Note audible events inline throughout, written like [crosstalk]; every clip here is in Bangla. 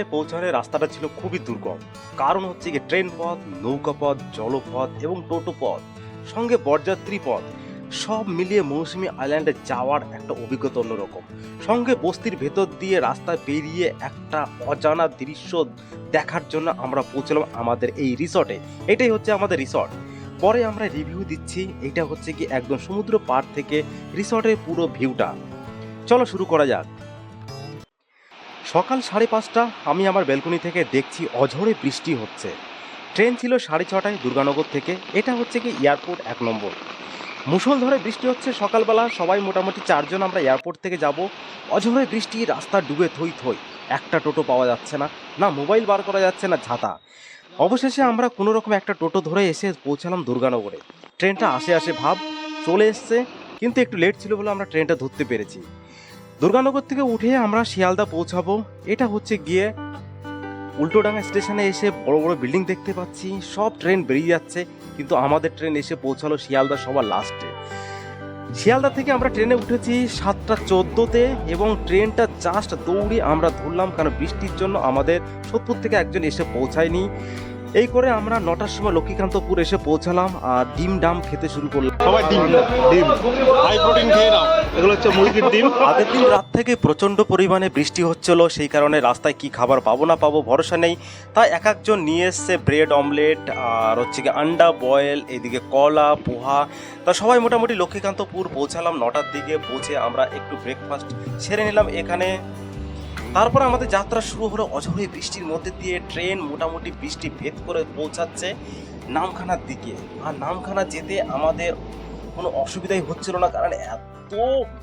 আইল্যান্ডে পৌঁছানোর রাস্তাটা ছিল খুবই দুর্গম। কারণ হচ্ছে কি ট্রেন পথ, নৌকা পথ, জলপথ এবং টোটো পথ, সঙ্গে বরযাত্রী পথ, সব মিলিয়ে মৌসুমী আইল্যান্ডে যাওয়ার একটা অভিজ্ঞতা অন্যরকম। সঙ্গে বস্তির ভেতর দিয়ে রাস্তায় পেরিয়ে একটা অজানা দৃশ্য দেখার জন্য আমরা পৌঁছলাম আমাদের এই রিসর্টে। এটাই হচ্ছে আমাদের রিসর্ট। পরে আমরা রিভিউ দিচ্ছি, এটা হচ্ছে কি একদম সমুদ্র পার থেকে রিসর্টের পুরো ভিউটা। চলো শুরু করা যাক। সকাল সাড়ে পাঁচটা আমি আমার ব্যালকনি থেকে দেখছি অঝরে বৃষ্টি হচ্ছে। ট্রেন ছিল সাড়ে ছটায় দুর্গানগর থেকে। এটা হচ্ছে কি এয়ারপোর্ট এক নম্বর। মুষলধারে বৃষ্টি হচ্ছে সকালবেলা। সবাই মোটামুটি চারজন আমরা এয়ারপোর্ট থেকে যাব। অঝরে বৃষ্টি রাস্তা ডুবে থই থই। একটা টোটো পাওয়া যাচ্ছে না। না, মোবাইল বার করা যাচ্ছে না ছাতা অবশেষে আমরা কোনো রকম একটা টোটো ধরে এসে পৌঁছালাম দুর্গানগরে। ট্রেনটা আসে আসে ভাব চলে এসছে, কিন্তু একটু লেট ছিল বলে আমরা ট্রেনটা ধরতে পেরেছি। দুর্গানগর থেকে উঠে আমরা শিয়ালদা পৌঁছাবো। এটা হচ্ছে গিয়ে উল্টোডাঙ্গা স্টেশনে এসে বড় বড় বিল্ডিং দেখতে পাচ্ছি। সব ট্রেন বেরিয়ে যাচ্ছে, কিন্তু আমাদের ট্রেন এসে পৌঁছালো শিয়ালদা সবার লাস্টে। শিয়ালদা থেকে আমরা ট্রেনে উঠেছি সাতটা চোদ্দোতে এবং ট্রেনটা জাস্ট দৌড়ে আমরা ধরলাম কারণ বৃষ্টির জন্য আমাদের সোদপুর থেকে একজন এসে পৌঁছায়নি। এই করে আমরা নটার সময় লক্ষ্মীকান্তপুর এসে পৌঁছালাম আর ডিম ডাম খেতে শুরু করলাম। সবাই ডিম ডিম। হাই প্রোটিন খেয়ে নাও। এগুলো হচ্ছে মুরগির ডিম। আগের দিন রাত থেকে প্রচণ্ড পরিমাণে বৃষ্টি হচ্ছিল সেই কারণে রাস্তায় কি খাবার পাবো না পাবো ভরসা নেই। তাই এক একজন নিয়ে এসছে ব্রেড অমলেট আর হচ্ছে কি আন্ডা বয়েল এদিকে কলা পোহা। তা সবাই মোটামুটি লক্ষ্মীকান্তপুর পৌঁছালাম নটার দিকে পৌঁছে আমরা একটু ব্রেকফাস্ট সেরে নিলাম। এখানে তারপর আমাদের যাত্রা শুরু হলো অঝরে বৃষ্টির মধ্যে দিয়ে। ট্রেন মোটামুটি বৃষ্টি ভেদ করে পৌঁছাচ্ছে নামখানার দিকে। আর নামখানা যেতে আমাদের কোনো অসুবিধাই হচ্ছিল না, কারণ এত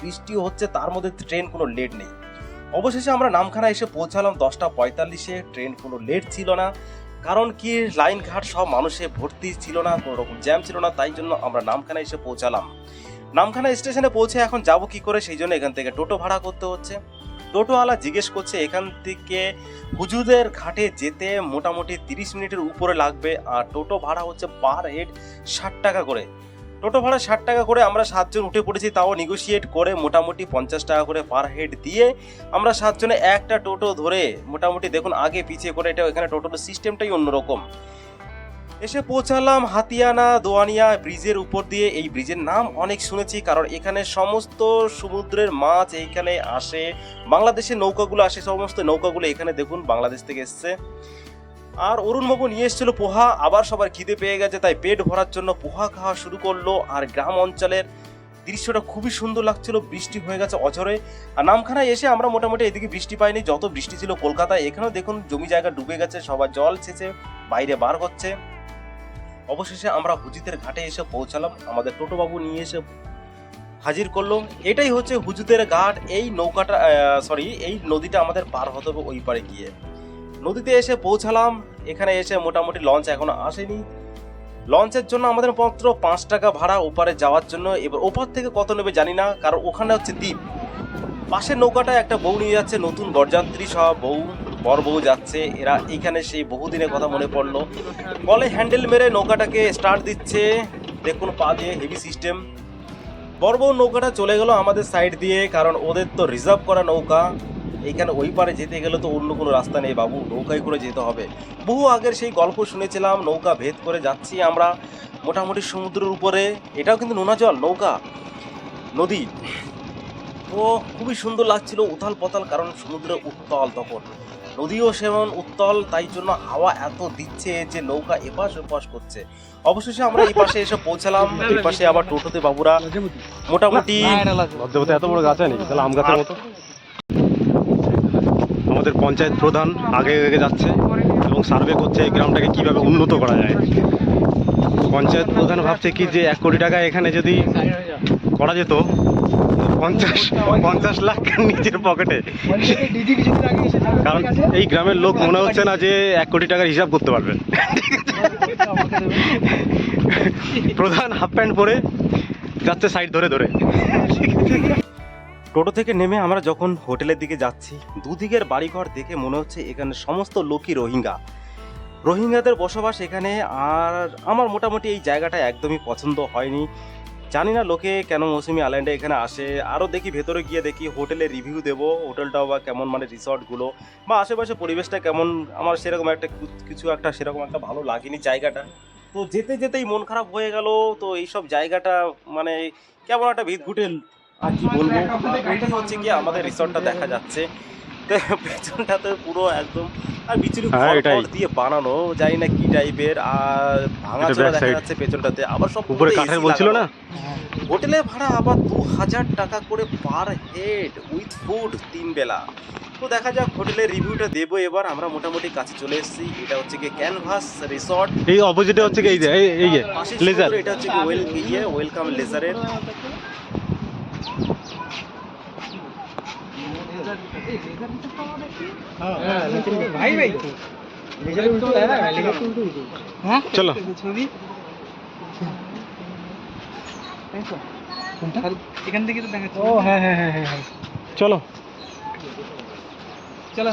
বৃষ্টি হচ্ছে, তার মধ্যে ট্রেন কোনো লেট নেই। অবশেষে আমরা নামখানা এসে পৌঁছালাম দশটা পঁয়তাল্লিশে। ট্রেন কোনো লেট ছিল না, কারণ কি লাইন ঘাট সব মানুষে ভর্তি ছিল না, কোনো রকম জ্যাম ছিল না, তাই জন্য আমরা নামখানা এসে পৌঁছালাম। নামখানা স্টেশনে পৌঁছে এখন যাব কি করে, সেই জন্য এখান থেকে টোটো ভাড়া করতে হচ্ছে। টোটোওয়ালা জিজ্ঞেস করছে, এখান থেকে হুজুদের ঘাটে যেতে মোটামুটি তিরিশ মিনিটের উপরে লাগবে, আর টোটো ভাড়া হচ্ছে পার হেড ষাট টাকা করে। টোটো ভাড়া ষাট টাকা করে আমরা সাতজন উঠে পড়েছি, তাও নেগোশিয়েট করে মোটামুটি পঞ্চাশ টাকা করে পার হেড দিয়ে আমরা সাতজনে একটা টোটো ধরে মোটামুটি দেখুন, আগে পিছিয়ে করে এটা, এখানে টোটোর সিস্টেমটাই অন্যরকম। এসে পৌঁছালাম হাতিয়ানা দোয়ানিয়া ব্রিজের উপর দিয়ে। এই ব্রিজের নাম অনেক শুনেছি, কারণ এখানে সমস্ত সমুদ্রের মাছ এইখানে আসে বাংলাদেশের নৌকাগুলো আসে, সমস্ত নৌকাগুলো এখানে দেখুন বাংলাদেশ থেকে এসছে। আর অরুণবাবু নিয়ে এসেছিল পোহা, আবার সবার খিদে পেয়ে গেছে, তাই পেট ভরার জন্য পোহা খাওয়া শুরু করল। আর গ্রাম অঞ্চলের দৃশ্যটা খুবই সুন্দর লাগছিল, বৃষ্টি হয়ে গেছে অঝরে। আর নামখানায় এসে আমরা মোটামুটি এদিকে বৃষ্টি পাইনি, যত বৃষ্টি ছিল কলকাতায়, এখানেও দেখুন জমি জায়গা ডুবে গেছে, সবার জল ছেঁচে বাইরে বার হচ্ছে। অবশেষে আমরা হুজিতের ঘাটে এসে পৌঁছালাম, আমাদের টোটোবাবু নিয়ে এসে হাজির করল। এটাই হচ্ছে হুজুতের ঘাট, এই নৌকাটা সরি এই নদীটা আমাদের পার হতে হবে ওই পারে গিয়ে। নদীতে এসে পৌঁছালাম, এখানে এসে মোটামুটি লঞ্চ এখনও আসেনি। লঞ্চের জন্য আমাদের মাত্র পাঁচ টাকা ভাড়া ওপারে যাওয়ার জন্য। এবার ওপার থেকে কত নেবে জানি না, কারণ ওখানে হচ্ছে দ্বীপ। পাশের নৌকাটায় একটা বউ নিয়ে যাচ্ছে, নতুন বরযাত্রী সহ বউ। বর বউ যাচ্ছে, এরা এইখানে সেই বহুদিনের কথা মনে পড়ল। বলে হ্যান্ডেল মেরে নৌকাটাকে স্টার্ট দিচ্ছে। দেখুন পা দিয়ে হেভি সিস্টেম বড় নৌকাটা চলে গেল আমাদের সাইড দিয়ে, কারণ ওদের তো রিজার্ভ করা নৌকা। এইখানে ওই পারে যেতে গেলে তো অন্য কোনো রাস্তা নেই বাবু, নৌকায় করে যেতে হবে। বহু আগের সেই গল্প শুনেছিলাম, নৌকা ভেদ করে যাচ্ছি আমরা মোটামুটি সমুদ্রের উপরে। এটাও কিন্তু নোনা জল, নৌকা, নদী। তো খুবই সুন্দর লাগছিল উথাল পতাল কারণ সমুদ্রে উত্তল তখন। নদীও সেমন উত্তল, তাই জন্য হাওয়া এত দিচ্ছে যে নৌকা এপাশ ওপাশ করছে। অবশেষে আমরা এই পাশে এসে পৌঁছালাম, এই পাশে আবার টোটোতে বাবুরা। মোটামুটি এত বড় গাছ নেই তাহলে আম গাছের মতো। আমাদের পঞ্চায়েত প্রধান আগে আগে যাচ্ছে এবং সার্ভে করছে এই গ্রামটাকে কীভাবে উন্নত করা যায়। পঞ্চায়েত প্রধান ভাবছে কি যে এক কোটি টাকা এখানে যদি করা যেত পঞ্চাশ পঞ্চাশ লাখ নিজের পকেটে কারণ এই গ্রামের লোক মনে হচ্ছে না যে এক কোটি টাকার হিসাব করতে পারবে। প্রধান হাফ প্যান্ট পরে যাচ্ছে সাইড ধরে ধরে। টোটো থেকে নেমে আমরা যখন হোটেলের দিকে যাচ্ছি দুদিকের বাড়িঘর দেখে মনে হচ্ছে এখানে সমস্ত লোকই রোহিঙ্গা। রোহিঙ্গাদের বসবাস এখানে আর আমার মোটামুটি এই জায়গাটা একদমই পছন্দ হয়নি। জানি না লোকে কেন মৌসুমি আইল্যান্ডে এখানে আসে। আরও দেখি, ভেতরে গিয়ে দেখি হোটেলে রিভিউ দেবো, হোটেলটাও বা কেমন মানে রিসর্টগুলো, বা আশেপাশে পরিবেশটা কেমন, আমার সেরকম একটা কিছু- একটা সেরকম একটা ভালো লাগেনি জায়গাটা। তো যেতে যেতেই মন খারাপ হয়ে গেল, তো এইসব জায়গাটা মানে কেমন একটা ভিত ঘুটে আর কি বলব। হচ্ছে কি আমাদের রিসর্টটা দেখা যাচ্ছে। পেছনটাতে পুরো একদম আর হ্যাঁ, খড় দিয়ে বানানো জানি না কি টাইপের আর ভাঙা চোরা দেখা যাচ্ছে পেছনটাতে আবার সব উপরে কাঠের বলছিল না? হোটেলের ভাড়া আবার দু হাজার টাকা করে পার হেড উইথ ফুড তিন বেলা। তো দেখা যাক হোটেলের রিভিউটা দেবো এবার আমরা মোটামুটি কাছে চলে এসেছি। এটা হচ্ছে কি ক্যানভাস রিসর্ট এই অপোজিটে হচ্ছে কি এই যে এই যে লেজার এটা হচ্ছে কি ওয়েল ইয়ে ওয়েলকাম লেজারের ভাই ভাই হ্যাঁ চলো। ছবি এখান থেকে তো দেখাচ্ছে। ও হ্যাঁ হ্যাঁ হ্যাঁ হ্যাঁ চলো। চলো।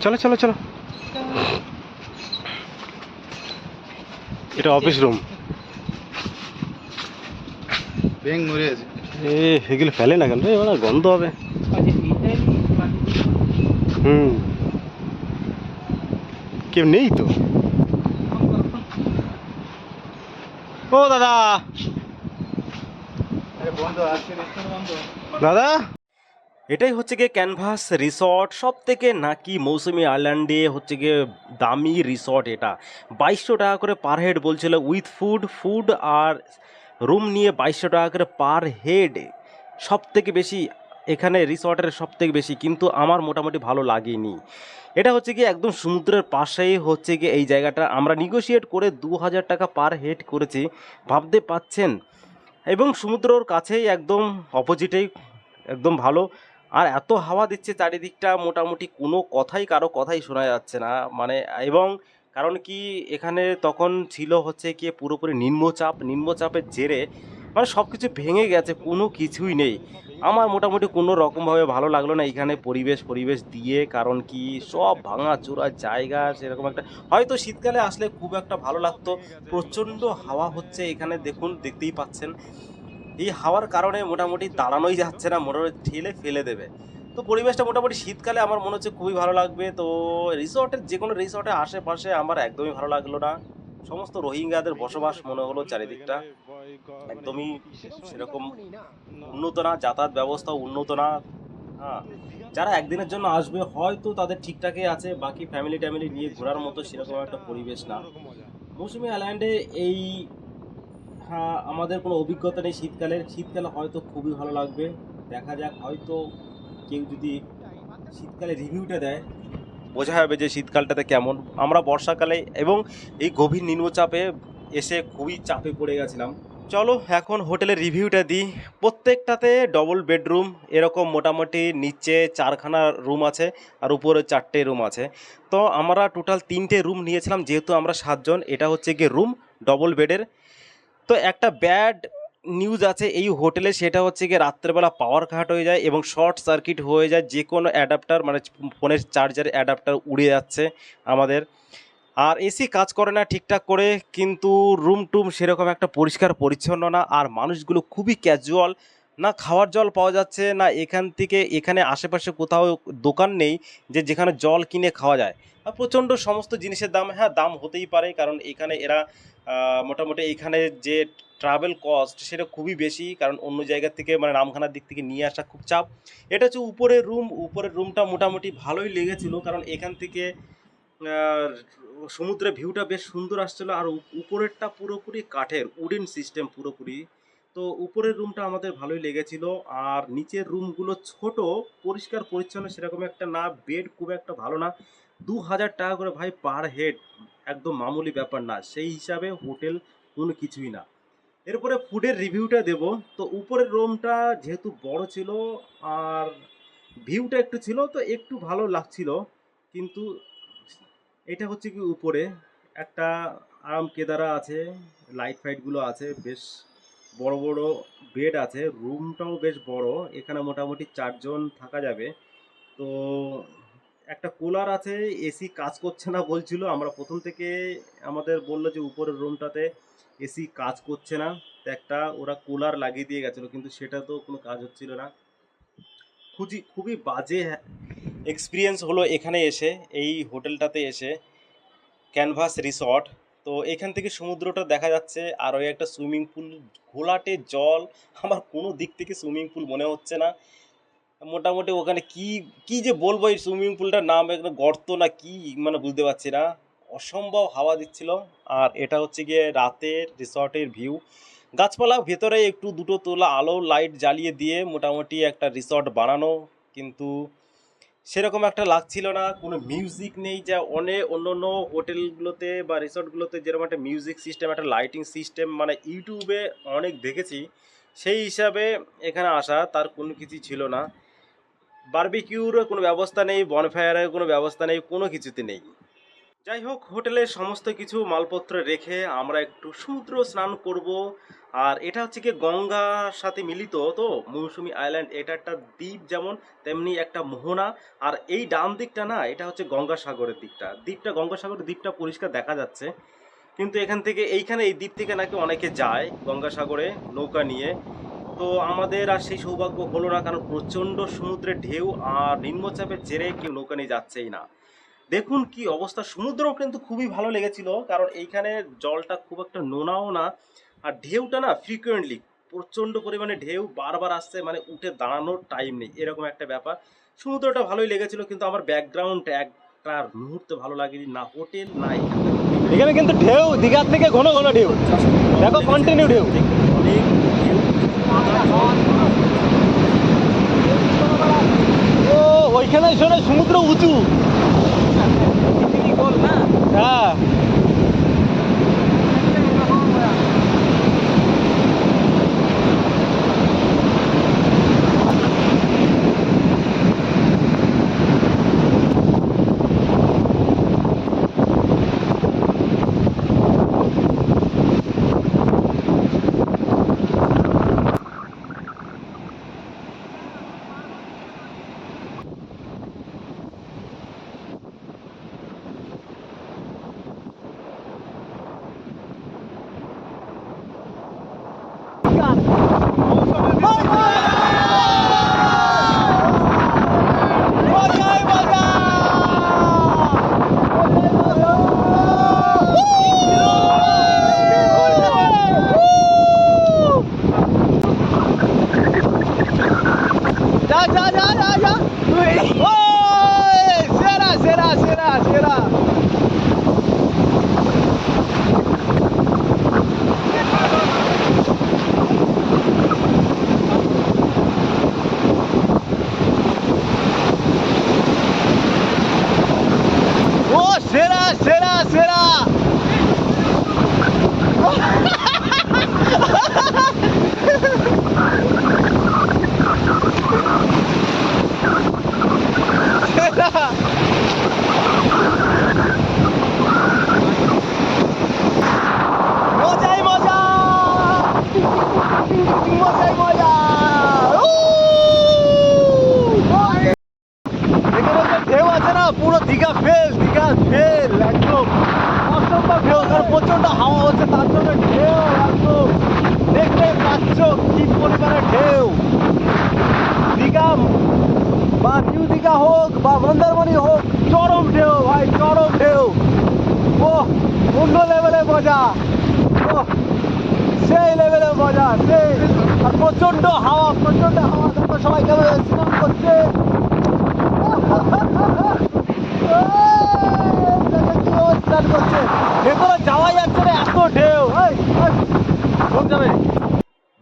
চলো চলো চলো। এটা অফিস রুম ব্যাং মরে আছে এ এগুলো ফেলে না কেন রে? ওরা গন্ধ হবে। হুম। কেউ নেই তো? ও দাদা। দাদা। এটাই হচ্ছে গিয়ে ক্যানভাস রিসর্ট সব থেকে নাকি মৌসুমি আইল্যান্ডে হচ্ছে গিয়ে দামি রিসর্ট এটা। বাইশশো টাকা করে পার হেড বলছিল উইথ ফুড ফুড আর রুম নিয়ে বাইশশো টাকা করে পার হেড সব থেকে বেশি, এখানে রিসর্টের সব থেকে বেশি, কিন্তু আমার মোটামুটি ভালো লাগেনি। এটা হচ্ছে কি একদম সমুদ্রের পাশেই হচ্ছে কি এই জায়গাটা। আমরা নিগোশিয়েট করে দু হাজার টাকা পার হেড করেছি। ভাবতে পাচ্ছেন? এবং সমুদ্রর কাছেই একদম অপোজিটেই একদম ভালো। আর এত হাওয়া দিচ্ছে চারিদিকটা, মোটামুটি কোনো কথাই, কারও কথাই শোনা যাচ্ছে না। মানে এবং কারণ কি এখানে তখন ছিল হচ্ছে কি পুরোপুরি নিম্নচাপ, নিম্নচাপের জেরে মানে সব কিছু ভেঙে গেছে, কোনো কিছুই নেই। আমার মোটামুটি কোনো রকমভাবে ভালো লাগল না এখানে পরিবেশ পরিবেশ দিয়ে, কারণ কি সব ভাঙা চোরা জায়গা সেরকম একটা, হয়তো শীতকালে আসলে খুব একটা ভালো লাগতো। প্রচণ্ড হাওয়া হচ্ছে এখানে, দেখুন, দেখতেই পাচ্ছেন। এই হাওয়ার কারণে মোটামুটি দাঁড়ানোই যাচ্ছে না, মোটামুটি ঠেলে ফেলে দেবে। তো পরিবেশটা মোটামুটি শীতকালে আমার মনে হচ্ছে খুবই ভালো লাগবে। তো রিসর্টের যে কোনো রিসর্টের আশেপাশে আমার একদমই ভালো লাগল না। সমস্ত রোহিঙ্গাদের বসবাস মনে হলো চারিদিকটা। একদমই সেরকম উন্নত না, যাতায়াত ব্যবস্থা উন্নত না। হ্যাঁ যারা একদিনের জন্য আসবে, হয়তো তাদের ঠিকঠাকই আছে, বাকি ফ্যামিলি ট্যামিলি নিয়ে ঘোরার মতো সেরকম একটা পরিবেশ না। মৌসুমি আইল্যান্ডে এই হ্যাঁ আমাদের কোনো অভিজ্ঞতা নেই শীতকালের। শীতকালে হয়তো খুবই ভালো লাগবে। দেখা যাক, হয়তো কেউ যদি শীতকালে রিভিউটা দেয়, বোঝা যাবে যে শীতকালটাতে কেমন। আমরা বর্ষাকালে এবং এই গভীর নিম্নচাপে এসে খুবই চাপে পড়ে গেছিলাম। চলো এখন হোটেলের রিভিউটা দিই। প্রত্যেকটাতে ডবল বেডরুম এরকম মোটামুটি নিচে চারখানা রুম আছে আর উপরে চারটে রুম আছে। তো আমরা টোটাল তিনটে রুম নিয়েছিলাম, যেহেতু আমরা সাতজন, এটা হচ্ছে গিয়ে রুম ডবল বেডের তো একটা ব্যাড নিউজ আছে, এই হোটেলে সেটা হচ্ছে গিয়ে রাত্রেবেলা পাওয়ার কাট হয়ে যায় এবং শর্ট সার্কিট হয়ে যায়, যে কোনো অ্যাডাপ্টার মানে ফোনের চার্জারের অ্যাডাপ্টার উড়ে যাচ্ছে আমাদের। আর এসি কাজ করে না ঠিকঠাক করে, কিন্তু রুম টুম সেরকম একটা পরিষ্কার পরিচ্ছন্ন না, আর মানুষগুলো খুবই ক্যাজুয়াল না খাওয়ার জল পাওয়া যাচ্ছে, না এখান থেকে এখানে আশেপাশে কোথাও দোকান নেই, যে যেখানে জল কিনে খাওয়া যায়। প্রচণ্ড সমস্ত জিনিসের দাম হ্যাঁ দাম হতেই পারে, কারণ এখানে এরা মোটামুটি এখানে যে ট্রাভেল কস্ট সেটা খুবই বেশি, কারণ অন্য জায়গা থেকে মানে নামখানার দিক থেকে নিয়ে আসা খুব চাপ। এটা হচ্ছে উপরের রুম উপরের রুমটা মোটামুটি ভালোই লেগেছিল, কারণ এখান থেকে সমুদ্রের ভিউটা বেশ সুন্দর আসছিল, আর উপরেরটা পুরোপুরি কাঠের উডেন সিস্টেম পুরোপুরি। তো উপরের রুমটা আমাদের ভালোই লেগেছিল, আর নিচের রুমগুলো ছোট, পরিষ্কার, পরিচ্ছন্ন, সেরকম একটা না বেড খুব একটা ভালো না। দু হাজার টাকা করে ভাই পার হেড একদম মামুলি ব্যাপার না, সেই হিসাবে হোটেল কোনো কিছুই না। এরপরে ফুডের রিভিউটা দেব। তো উপরের রুমটা যেহেতু বড় ছিল আর ভিউটা একটু ছিল, তো একটু ভালো লাগছিল। কিন্তু এটা হচ্ছে কি উপরে, একটা আরাম কেদারা আছে লাইট ফাইটগুলো আছে, বেশ বড় বড় বেড আছে রুমটাও বেশ বড়, এখানে মোটামুটি চারজন থাকা যাবে। তো একটা কুলার আছে এসি কাজ করছে না বলছিল। আমরা প্রথম থেকে আমাদের বলল যে উপরের রুমটাতে এসি কাজ করছে না। একটা ওরা কুলার লাগিয়ে দিয়ে গেছিল, কিন্তু সেটা তো কোনো কাজ হচ্ছিল না। খুবই খুবই বাজে এক্সপিরিয়েন্স হলো এখানে এসে, এই হোটেলটাতে এসে ক্যানভাস রিসর্ট তো এখান থেকে সমুদ্রটা দেখা যাচ্ছে, আর ওই একটা সুইমিং পুল ঘোলাটে জল। আমার কোনো দিক থেকে সুইমিং পুল মনে হচ্ছে না। মোটামুটি ওখানে কি কি যে বলব এই সুইমিং পুলটার নাম এখানে গর্ত না কি মানে বুঝতে পারছি না। অসম্ভব হাওয়া দিচ্ছিল। আর এটা হচ্ছে গিয়ে রাতের রিসর্টের ভিউ গাছপালা ভেতরে একটু দুটো তোলা আলো লাইট জ্বালিয়ে দিয়ে মোটামুটি একটা রিসর্ট বানানো। কিন্তু সেরকম একটা লাগছিল না। কোনো মিউজিক নেই যা অনেক অন্য অন্য হোটেলগুলোতে বা রিসর্টগুলোতে যেরকম একটা মিউজিক সিস্টেম একটা লাইটিং সিস্টেম মানে ইউটিউবে অনেক দেখেছি। সেই হিসাবে এখানে আসা, তার কোনো কিছু ছিল না। বারবিকিউর কোনো ব্যবস্থা নেই, বনফায়ারের কোনো ব্যবস্থা নেই, কোনো কিছুতে নেই। যাই হোক হোটেলের সমস্ত কিছু মালপত্র রেখে আমরা একটু সমুদ্র স্নান করব। আর এটা হচ্ছে কি গঙ্গার সাথে মিলিত তো, মৌসুমি আইল্যান্ড। এটা একটা দ্বীপ যেমন, তেমনি একটা মোহনা। আর এই ডান দিকটা না, এটা হচ্ছে গঙ্গাসাগরের দিকটা। দ্বীপটা, গঙ্গাসাগরের দ্বীপটা পরিষ্কার দেখা যাচ্ছে। কিন্তু এখান থেকে, এইখানে এই দ্বীপ থেকে নাকি অনেকে যায় গঙ্গাসাগরে নৌকা নিয়ে। তো আমাদের আর সেই সৌভাগ্য হলো না কারণ প্রচণ্ড সমুদ্রের ঢেউ আর নিম্নচাপের জেরে কেউ নৌকা নিয়ে যাচ্ছেই না। দেখুন কি অবস্থা সমুদ্রও কিন্তু খুবই ভালো লেগেছিল কারণ এইখানে জলটা খুব একটা নোনাও না আর ঢেউটা না ফ্রিকুয়েন্টলি প্রচণ্ড পরিমাণে ঢেউ বারবার আসছে মানে উঠে দাঁড়ানোর টাইম নেই এরকম একটা ব্যাপার। সমুদ্রটা ভালোই লেগেছিল কিন্তু আমার ব্যাকগ্রাউন্ড একটা মুহূর্তে ভালো লাগেনি না হোটেল না এখানে কিন্তু ঢেউ দীঘার থেকে ঘন ঘন ঢেউ। দেখো কন্টিনিউ ঢেউ। অনেক ঢেউ ও ওইখানে শোনে সমুদ্র উঁচু। হ্যাঁ। মজা। সেই লেভেলের মজা, সেই। আর হাওয়া হাওয়া। দেখো সবাই কেমন স্নান করছে স্নান করছে। ভেতরে যাওয়া যাচ্ছে না, এত ঢেউ। যাবে।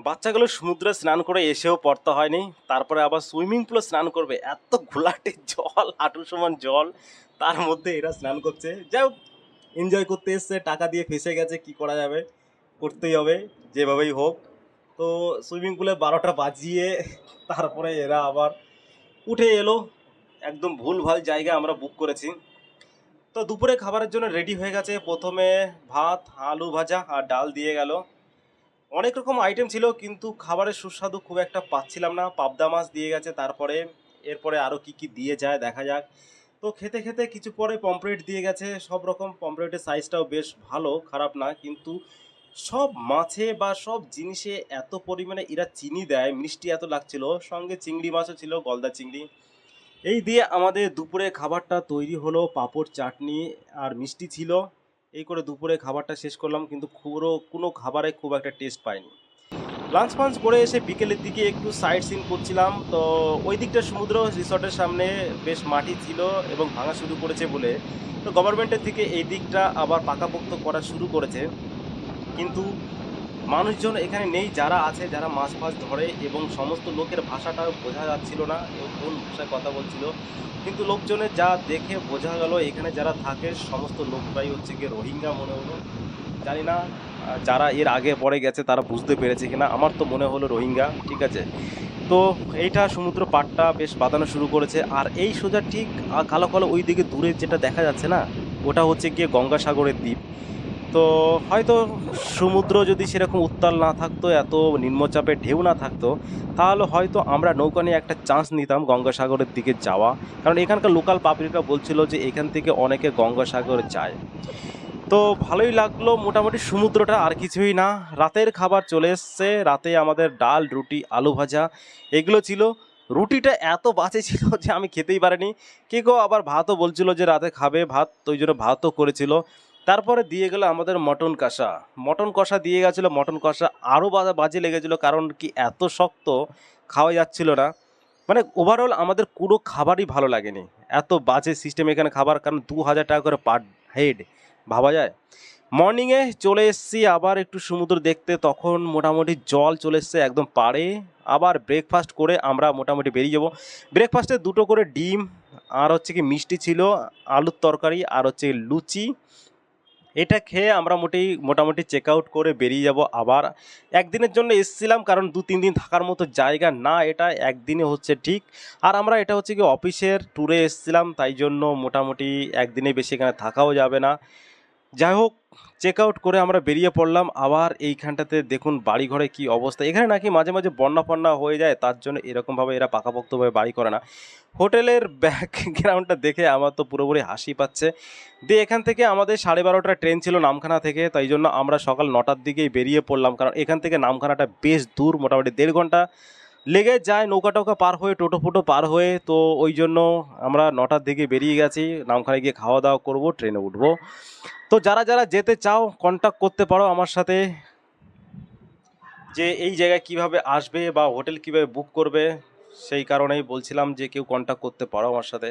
বাচ্চাগুলো সমুদ্রে স্নান করে এসেও পড়তে হয়নি। তারপরে আবার সুইমিং পুলে স্নান করবে। এত ঘোলাটে জল হাঁটু সমান জল। তার মধ্যে এরা স্নান করছে। যাই হোক এনজয় করতে এসছে, টাকা দিয়ে ফেসে গেছে, কি করা যাবে? করতেই হবে, যেভাবেই হোক। তো সুইমিং পুলে বারোটা বাজিয়ে তারপরে এরা আবার উঠে এলো। একদম ভুলভাল জায়গা আমরা বুক করেছি। তো দুপুরে খাবারের জন্য রেডি হয়ে গেছে। প্রথমে ভাত, আলু ভাজা আর ডাল দিয়ে গেল। অনেক রকম আইটেম ছিল, কিন্তু খাবারের সুস্বাদু খুব একটা পাচ্ছিলাম না। পাবদা মাছ দিয়ে গেছে, তারপরে এরপরে আরও কি কি দিয়ে যায় দেখা যাক। তো খেতে খেতে কিছু পরে পমপ্লেট দিয়ে গেছে। সব রকম পমপ্লেটের সাইজটাও বেশ ভালো, খারাপ না। কিন্তু সব মাছে বা সব জিনিসে এত পরিমাণে এরা চিনি দেয়, মিষ্টি এত লাগছিল। সঙ্গে চিংড়ি মাছও ছিল, গলদা চিংড়ি। এই দিয়ে আমাদের দুপুরে খাবারটা তৈরি হলো, পাঁপড় চাটনি আর মিষ্টি ছিল। এই করে দুপুরে খাবারটা শেষ করলাম, কিন্তু পুরো কোনো খাবারে খুব একটা টেস্ট পাইনি। লাঞ্চ ফাঞ্চ করে এসে বিকেলের দিকে একটু সাইড সিন করছিলাম। তো ওই দিকটা সমুদ্র রিসর্টের সামনে বেশ মাটি ছিল এবং ভাঙা শুরু করেছে বলে। তো গভর্নমেন্টের থেকে এই দিকটা আবার পাকাপোক্ত করা শুরু করেছে। কিন্তু মানুষজন এখানে নেই, যারা আছে, যারা মাছ ফাছ ধরে এবং সমস্ত লোকের ভাষাটা বোঝা যাচ্ছিল না এবং কোন ভাষায় কথা বলছিল। কিন্তু লোকজনের যা দেখে বোঝা গেল, এখানে যারা থাকে, সমস্ত লোকরাই হচ্ছে গিয়ে রোহিঙ্গা মনে হলো। জানি না যারা এর আগে পরে গেছে তারা বুঝতে পেরেছে কিনা। আমার তো মনে হলো রোহিঙ্গা, ঠিক আছে? তো এইটা সমুদ্র পাড়টা বেশ বাঁধানো শুরু করেছে। আর এই সোজা ঠিক কালো কালো ওই দিকে দূরে যেটা দেখা যাচ্ছে না, ওটা হচ্ছে গিয়ে গঙ্গাসাগরের দ্বীপ। তো হয়তো সমুদ্র যদি সেরকম উত্তাল না থাকতো, এত নিম্নচাপে ঢেউ না থাকতো, তাহলে হয়তো আমরা নৌকা নিয়ে একটা চান্স নিতাম গঙ্গাসাগরের দিকে যাওয়া। কারণ এখানকার লোকাল পাবলিকরা বলছিল যে এখান থেকে অনেকে গঙ্গাসাগর যায়। তো ভালোই লাগল, মোটামুটি সমুদ্রটা আর কিছুই না। রাতের খাবার চলে এসছে, রাতে আমাদের ডাল, রুটি, আলু ভাজা, এগুলো ছিল। রুটিটা এত বাজে ছিল [laughs] যে আমি খেতেই পারিনি। কে কেউ আবার ভাতও বলছিল যে রাতে খাবে ভাত, তো ওই জন্য ভাতও করেছিল। তারপরে দিয়ে গেলো আমাদের মটন কষা। মটন কষা দিয়ে গেছিল, মটন কষা আরও বাজে লেগেছিলো কারণ কি এত শক্ত খাওয়া যাচ্ছিল না। মানে ওভারঅল আমাদের কোনো খাবারই ভালো লাগেনি। এত বাজে সিস্টেম এখানে খাবার, কারণ দু হাজার টাকা করে পার হেড ভাবা যায়? মর্নিংয়ে চলে এসেছি, আবার একটু সমুদ্র দেখতে। তখন মোটামুটি জল চলে এসছে একদম পাড়ে। আবার ব্রেকফাস্ট করে আমরা মোটামুটি বেরিয়ে যাব। ব্রেকফাস্টে দুটো করে ডিম, আর হচ্ছে কি মিষ্টি ছিল, আলুর তরকারি, আর হচ্ছে লুচি। এটা খেয়ে আমরা মোটেই মোটামুটি চেক আউট করে বেরিয়ে যাব আবার। একদিনের জন্য এসেছিলাম, কারণ দু, তিন দিন থাকার মতো জায়গা না এটা, একদিনে হচ্ছে ঠিক। আর আমরা এটা হচ্ছে কি অফিসের ট্যুরে এসেছিলাম, তাই জন্য মোটামুটি একদিনে বেশি এখানে থাকাও যাবে না। যাই হোক চেক আউট করে আমরা বেরিয়ে পড়লাম। আবার এইখানটাতে দেখুন বাড়ি ঘরে কি অবস্থা। এখানে নাকি মাঝে মাঝে বন্যা ফন্যা হয়ে যায়, তার জন্য এরকমভাবে এরা পাকাপোক্তভাবে বাড়ি করে না। হোটেলের ব্যাকগ্রাউন্ডটা [laughs] দেখে আমার তো পুরোপুরি হাসি পাচ্ছে। দিয়ে এখান থেকে আমাদের সাড়ে বারোটার ট্রেন ছিল নামখানা থেকে, তাই জন্য আমরা সকাল নটার দিকেই বেরিয়ে পড়লাম। কারণ এখান থেকে নামখানাটা বেশ দূর, মোটামুটি দেড় ঘণ্টা লেগে যায়, নৌকা টৌকা পার হয়ে, টোটো ফোটো পার হয়ে, তো ওই জন্য আমরা নটার দিকে বেরিয়ে গেছি। নামখানে গিয়ে খাওয়া দাওয়া করব, ট্রেনে উঠব। তো যারা যারা যেতে চাও কন্ট্যাক্ট করতে পারো আমার সাথে। যে এই জায়গায় কীভাবে আসবে বা হোটেল কীভাবে বুক করবে, সেই কারণেই বলছিলাম যে কেউ কন্ট্যাক্ট করতে পারো আমার সাথে।